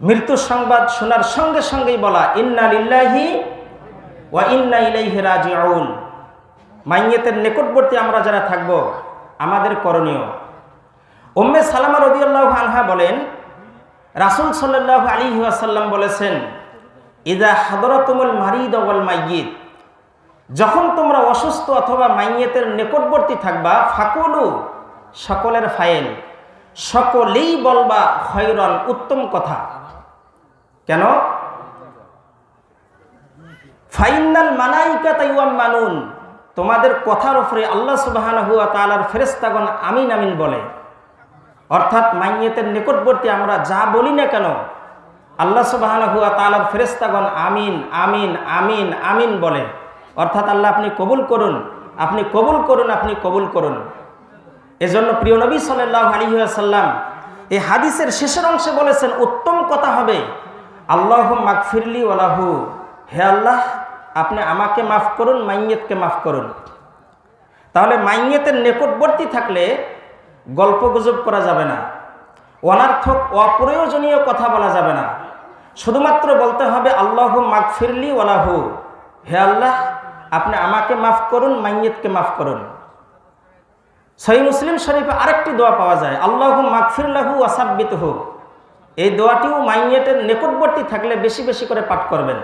মৃত্যুর সংবাদ শোনার সঙ্গে সঙ্গেই বলা, ইন্না লিল্লাহি ওয়া ইন্না ইলাইহি রাজিউন। মাইয়েতের নিকটবর্তী আমরা যারা থাকব, আমাদের করণীয়। উম্মে সালামা রদিয়াল্লাহু আনহা বলেন, রাসূল সাল্লাল্লাহু আলাইহি ওয়াসাল্লাম বলেছেন ইদা হাদরাতুমুল মারিদ ওয়াল মাইয়িত। যখন তোমরা অসুস্থ অথবা মাইয়েতের নিকটবর্তী থাকবা, ফাকুলু, সকলের ফাইল সকলেই বলবা, খৈরন, উত্তম কথা। কেন? ফাইনাল মানাইকা তাইওয়াম মানুন। তোমাদের কথার উপরে আল্লাহ সুবাহান হুয়া তালার ফেরেস্তাগণ আমিন আমিন বলে। অর্থাৎ মাইয়েতের নিকটবর্তী আমরা যা বলি না কেন, আল্লাহ সুবাহান হুয়া তালার ফেরেস্তাগণ আমিন আমিন আমিন আমিন বলে। অর্থাৎ আল্লাহ আপনি কবুল করুন, আপনি কবুল করুন, আপনি কবুল করুন। এজন্য প্রিয় নবী সাল্লাহ আলী সাল্লাম এই হাদিসের শেষের অংশে বলেছেন, উত্তম কথা হবে আল্লাহ মাগফিরলি ওলাহু হে আল্লাহ, আপনি আমাকে মাফ করুন মাইয়েতকে মাফ করুন। তাহলে মাইয়েতের নিকটবর্তী থাকলে গল্প গুজব করা যাবে না। অনার্থক, অপ্রয়োজনীয় কথা বলা যাবে না। শুধুমাত্র বলতে হবে আল্লাহ মাগফিরলি ওলাহু হে আল্লাহ, আপনি আমাকে মাফ করুন মাইয়েতকে মাফ করুন। সহি মুসলিম শরীফে আরেকটি দোয়া পাওয়া যায় আল্লাহ মাগফিরলাহু আসাব্বিত হোক এই দোয়াটিও মাইয়েটের নিকটবর্তী থাকলে বেশি বেশি করে পাঠ করবেন।